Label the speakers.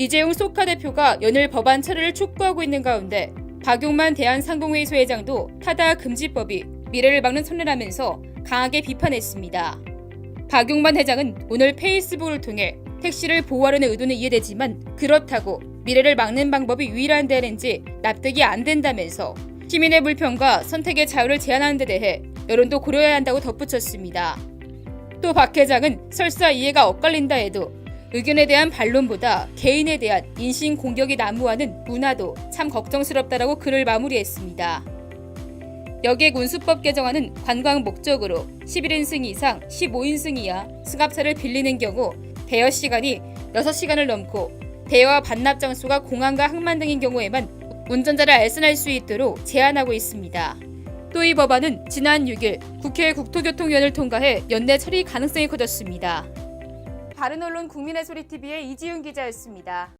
Speaker 1: 이재용 소카 대표가 연일 법안 처리를 촉구하고 있는 가운데 박용만 대한상공회의 소회장도 타다 금지법이 미래를 막는 선례라면서 강하게 비판했습니다. 박용만 회장은 오늘 페이스북을 통해 택시를 보호하려는 의도는 이해되지만 그렇다고 미래를 막는 방법이 유일한 데는지 납득이 안 된다면서 시민의 불편과 선택의 자유를 제한하는 데 대해 여론도 고려해야 한다고 덧붙였습니다. 또 박 회장은 설사 이해가 엇갈린다 해도 의견에 대한 반론보다 개인에 대한 인신 공격이 난무하는 문화도 참 걱정스럽다라고 글을 마무리했습니다. 여객 운수법 개정안은 관광 목적으로 11인승 이상 15인승 이하 승합차를 빌리는 경우 대여 시간이 6시간을 넘고 대여와 반납 장소가 공항과 항만 등인 경우에만 운전자를 알선할 수 있도록 제한하고 있습니다. 또 이 법안은 지난 6일 국회 국토교통위원회를 통과해 연내 처리 가능성이 커졌습니다. 다른 언론 국민의 소리 TV의 이지훈 기자였습니다.